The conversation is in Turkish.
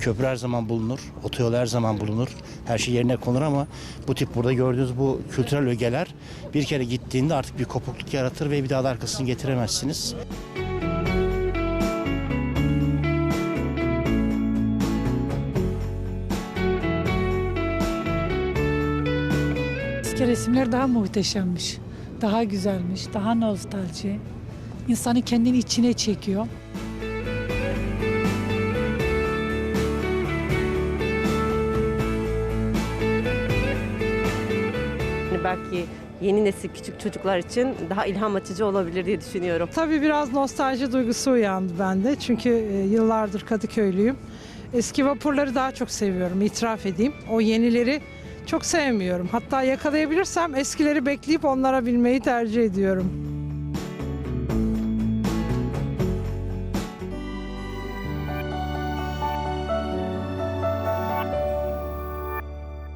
köprü her zaman bulunur, otoyol her zaman bulunur. Her şey yerine konur ama bu tip burada gördüğünüz bu kültürel ögeler bir kere gittiğinde artık bir kopukluk yaratır ve bir daha da arkasını getiremezsiniz. Eski resimler daha muhteşemmiş. Daha güzelmiş, daha nostalji. İnsanı kendini içine çekiyor. Belki yeni nesil küçük çocuklar için daha ilham açıcı olabilir diye düşünüyorum. Tabii biraz nostalji duygusu uyandı bende. Çünkü e, yıllardır Kadıköylüyüm. Eski vapurları daha çok seviyorum, itiraf edeyim. O yenileri çok sevmiyorum. Hatta yakalayabilirsem eskileri bekleyip onlara binmeyi tercih ediyorum.